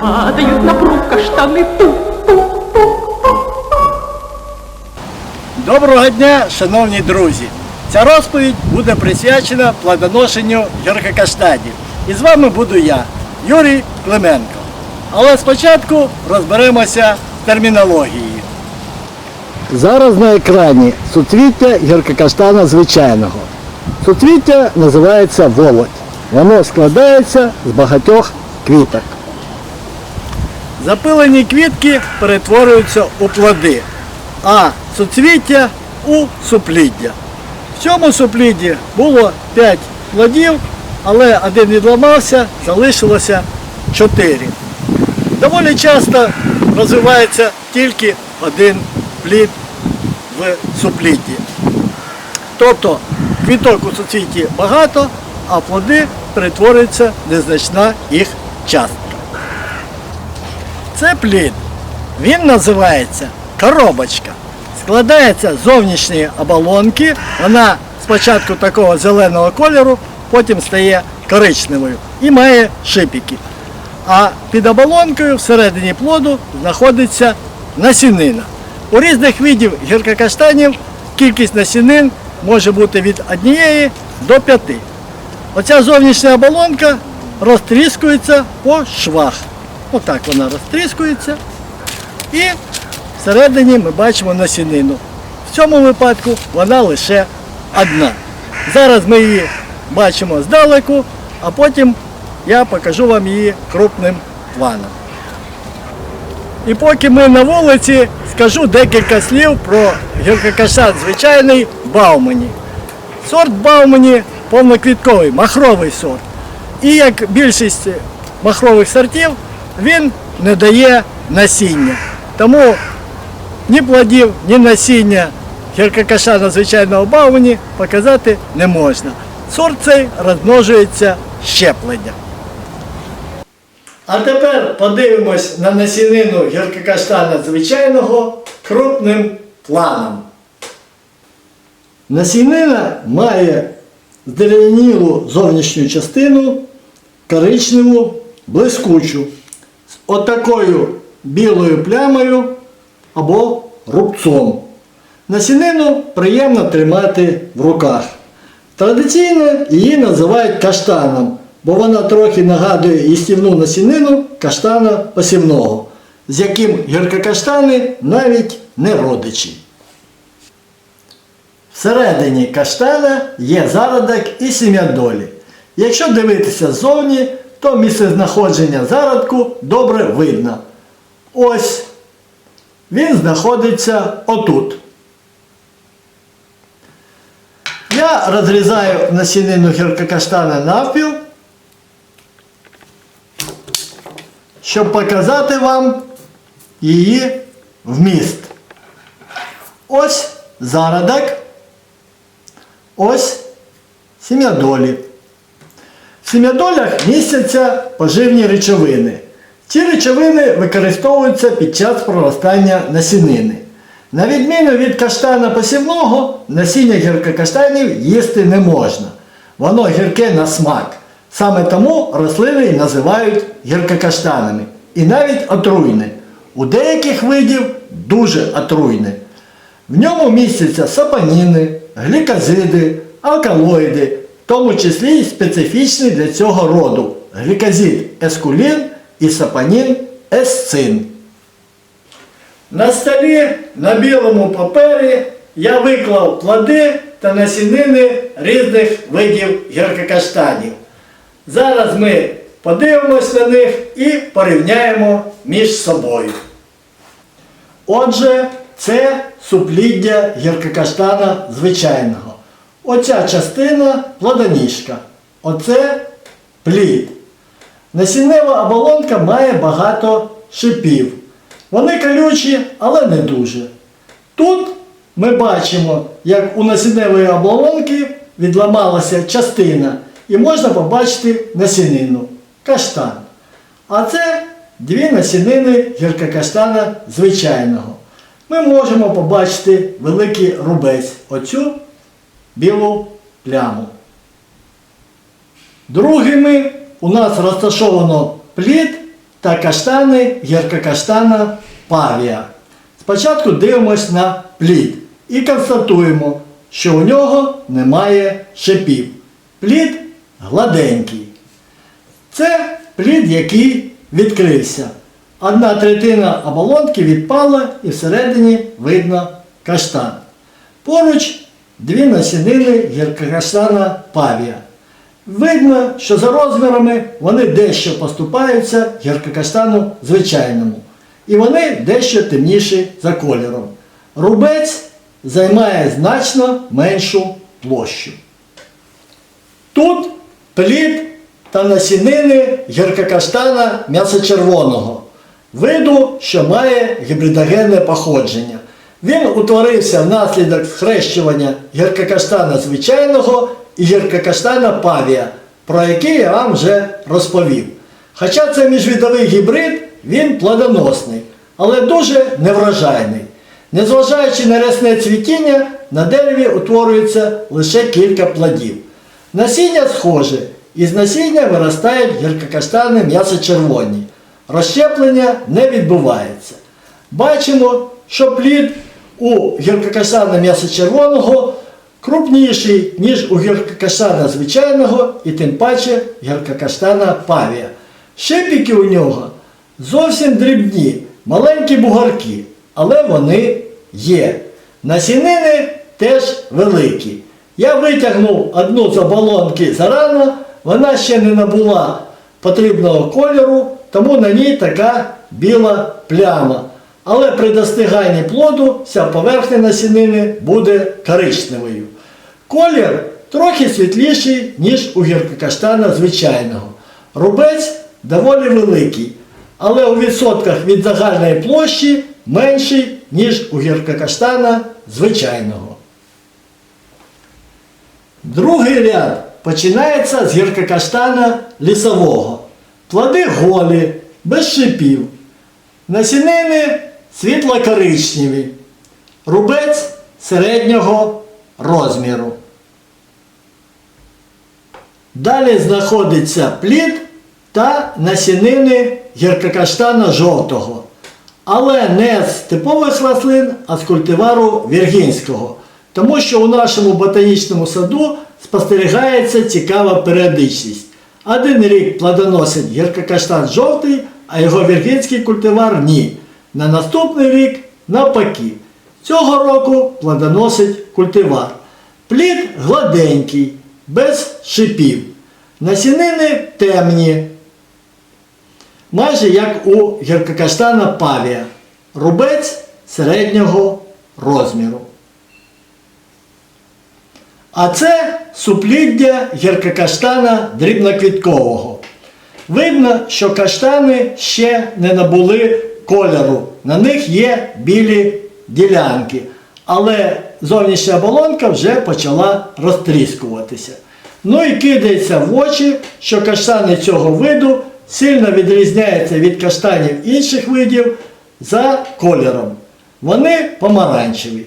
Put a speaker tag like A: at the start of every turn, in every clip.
A: падают на пруд каштаны. Тук-тук-тук-тук.
B: Доброго дня, шановні друзі! Ця розповідь буде присвячена плодоношенню гіркокаштанів. І з вами буду я, Юрій Клименко. Але спочатку розберемося з термінологією. Зараз на екрані суцвіття гіркокаштана звичайного. Суцвіття називається володь. Воно складається з багатьох квіток. Запилені квітки перетворюються у плоди, а суцвіття у супліддя. В цьому суплідді було 5 плодів, але один відламався, залишилося 4. Доволі часто розвивається тільки один плід в суплідді. Тобто квіток у суцвіті багато, а плоди перетворюються незначна їх частка. Це плід. Він називається коробочка. Складається з зовнішньої оболонки. Вона спочатку такого зеленого кольору, потім стає коричневою і має шипики. А під оболонкою всередині плоду знаходиться насінина. У різних видів гіркокаштанів кількість насінин може бути від однієї до п'яти. Оця зовнішня оболонка розтріскується по швах. Отак вона розтріскується. І всередині ми бачимо насінину. В цьому випадку вона лише одна. Зараз ми її бачимо здалеку, а потім я покажу вам її крупним планом. І поки ми на вулиці, скажу декілька слів про гіркокашан звичайний Баумані. Сорт Баумані повноквітковий, махровий сорт. І як більшість махрових сортів, він не дає насіння. Тому ні плодів, ні насіння гіркокашана звичайного Баумані показати не можна. Сорт цей розмножується щепленням. А тепер подивимось на насінину гіркокаштана звичайного крупним планом. Насінина має здерев'янілу зовнішню частину, коричневу, блискучу, отакою білою плямою або рубцом. Насінину приємно тримати в руках. Традиційно її називають каштаном, бо вона трохи нагадує їстівну насінину каштана посівного, з яким гіркокаштани навіть не родичі. Всередині каштана є зародок і сім'ядолі. Якщо дивитися ззовні, то місцезнаходження зародку добре видно. Ось він знаходиться отут. Я розрізаю насінину гіркокаштана навпіл, щоб показати вам її вміст. Ось зародок. Ось сім'ядолі. В сім'ядолях містяться поживні речовини. Ці речовини використовуються під час проростання насінини. На відміну від каштана посівного, насіння гіркокаштанів їсти не можна. Воно гірке на смак. Саме тому рослини називають гіркокаштанами. І навіть отруйне. У деяких видів дуже отруйне. В ньому містяться сапоніни, глікозиди, алкалоїди, в тому числі й специфічний для цього роду глікозид ескулін і сапонін есцин. На столі на білому папері я виклав плоди та насінини різних видів гіркокаштанів. Зараз ми подивимось на них і порівняємо між собою. Отже, це супліддя гіркокаштана звичайного. Оця частина плодоніжка. Оце плід. Насіннева оболонка має багато шипів. Вони колючі, але не дуже. Тут ми бачимо, як у насінневої оболонки відламалася частина і можна побачити насінину каштан. А це дві насінини гіркокаштана звичайного. Ми можемо побачити великий рубець, оцю білу пляму. Другими у нас розташовано плід та каштани гіркокаштана павія. Спочатку дивимось на плід і констатуємо, що у нього немає шипів. Плід гладенький. Це плід, який відкрився. Одна третина оболонки відпала і всередині видно каштан. Поруч дві насінини гіркокаштана павія. Видно, що за розмірами вони дещо поступаються гіркокаштану звичайному. І вони дещо темніші за кольором. Рубець займає значно меншу площу. Тут плід та насінини гіркокаштана м'ясочервоного, виду, що має гібридогенне походження. Він утворився внаслідок схрещування гіркокаштана звичайного і гіркокаштана павія, про який я вам вже розповів. Хоча це міжвідовий гібрид, він плодоносний, але дуже неврожайний. Незважаючи на рясне цвітіння, на дереві утворюється лише кілька плодів. Насіння схоже, із насіння виростають гіркокаштани м'ясочервоні. Розщеплення не відбувається. Бачимо, що плід у гіркокаштана м'ясочервоного крупніший, ніж у гіркокаштана звичайного і тим паче гіркокаштана павія. Шипики у нього зовсім дрібні, маленькі бугорки, але вони є. Насінини теж великі. Я витягнув одну з оболонки зарано, вона ще не набула потрібного кольору, тому на ній така біла пляма. Але при достиганні плоду вся поверхня насінини буде коричневою. Колір трохи світліший, ніж у гіркокаштана звичайного. Рубець доволі великий, але у відсотках від загальної площі менший, ніж у гіркокаштана звичайного. Другий ряд починається з гіркокаштана лісового. Плоди голі, без шипів. Насінини світло-коричневі. Рубець середнього розміру. Далі знаходиться плід та насінини гіркокаштана жовтого. Але не з типових рослин, а з культивару віргінського. Тому що у нашому ботанічному саду спостерігається цікава періодичність. Один рік плодоносить гіркокаштан жовтий, а його віргінський культивар ні. На наступний рік навпаки. Цього року плодоносить культивар. Плід гладенький, без шипів. Насінини темні, майже як у гіркокаштана павія. Рубець середнього розміру. А це супліддя гіркокаштана дрібноквіткового. Видно, що каштани ще не набули кольору. На них є білі ділянки. Але зовнішня оболонка вже почала розтріскуватися. Ну і кидається в очі, що каштани цього виду сильно відрізняються від каштанів інших видів за кольором. Вони помаранчеві.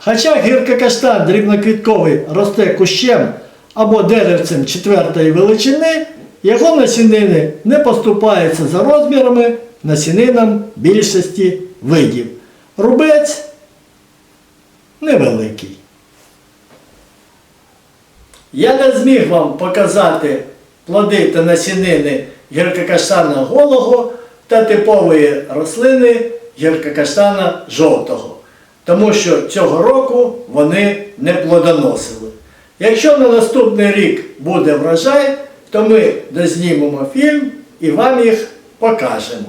B: Хоча гіркокаштан дрібноквітковий росте кущем або деревцем четвертої величини, його насінини не поступаються за розмірами насінинам більшості видів. Рубець невеликий. Я не зміг вам показати плоди та насінини гіркокаштана голого та типової рослини гіркокаштана жовтого, тому що цього року вони не плодоносили. Якщо на наступний рік буде врожай, то ми дознімемо фільм і вам їх покажемо.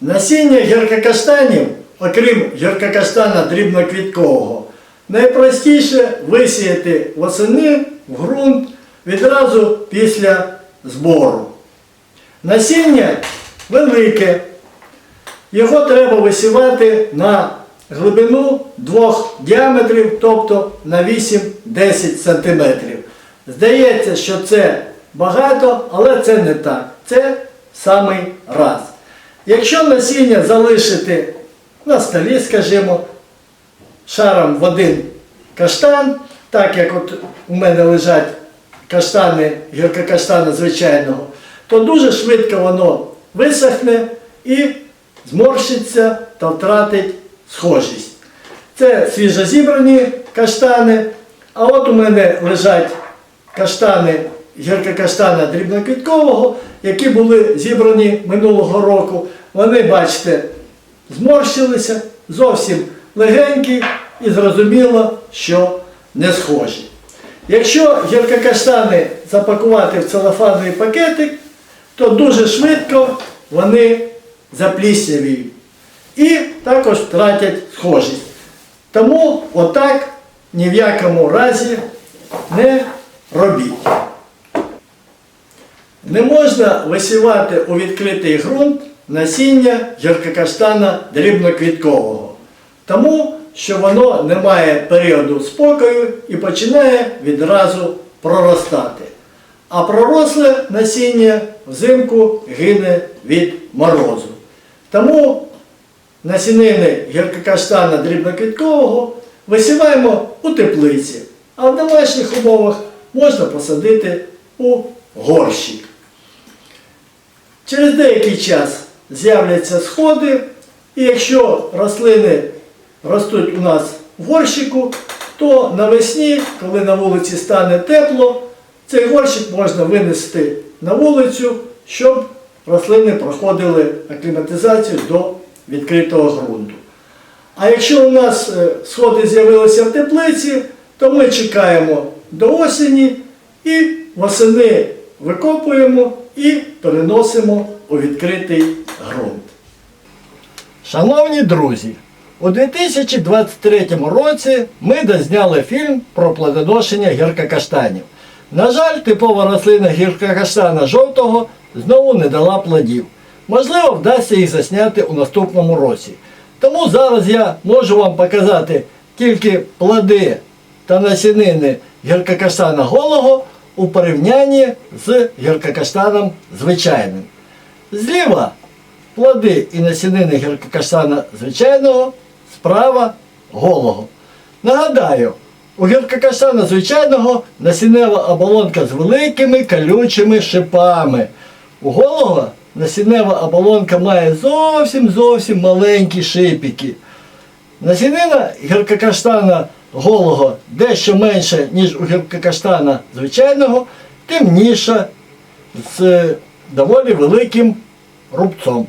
B: Насіння гіркокаштанів, окрім гіркокаштана дрібноквіткового, найпростіше висіяти восени в ґрунт відразу після збору. Насіння велике. Його треба висівати на глибину двох діаметрів, тобто на 8-10 см. Здається, що це багато, але це не так. Це самий раз. Якщо насіння залишити на столі, скажімо, шаром в один каштан, так як от у мене лежать каштани, гіркокаштани звичайного, то дуже швидко воно висохне і зморщиться та втратить схожість. Це свіжозібрані каштани. А от у мене лежать каштани гіркокаштана дрібноквіткового, які були зібрані минулого року. Вони, бачите, зморщилися, зовсім легенькі і зрозуміло, що не схожі. Якщо гіркокаштани запакувати в целофановий пакетик, то дуже швидко вони запліснявіють і також втратять схожість. Тому отак ні в якому разі не робіть. Не можна висівати у відкритий ґрунт насіння гіркокаштана дрібноквіткового, тому що воно не має періоду спокою і починає відразу проростати. А проросле насіння взимку гине від морозу. Тому насінини гіркокаштана дрібноквіткового висіваємо у теплиці, а в домашніх умовах можна посадити у горщик. Через деякий час з'являться сходи, і якщо рослини ростуть у нас в горщику, то навесні, коли на вулиці стане тепло, цей горщик можна винести на вулицю, щоб рослини проходили акліматизацію до відкритого ґрунту. А якщо у нас е, сходи з'явилися в теплиці, то ми чекаємо до осені і восени викопуємо і переносимо у відкритий ґрунт. Шановні друзі, у 2023 році ми дозняли фільм про плодоношення гіркокаштанів. На жаль, типова рослина гіркокаштана жовтого знову не дала плодів. Можливо, вдасться їх засняти у наступному році. Тому зараз я можу вам показати тільки плоди та насінини гіркокаштана голого у порівнянні з гіркокаштаном звичайним. Зліва плоди і насінини гіркокаштана звичайного, справа голого. Нагадаю, у гіркокаштана звичайного насіннева оболонка з великими колючими шипами. У голого насіннева оболонка має зовсім зовсім маленькі шипики. Насінина гіркокаштана голого дещо менше, ніж у гіркокаштана звичайного, темніша з доволі великим рубцом.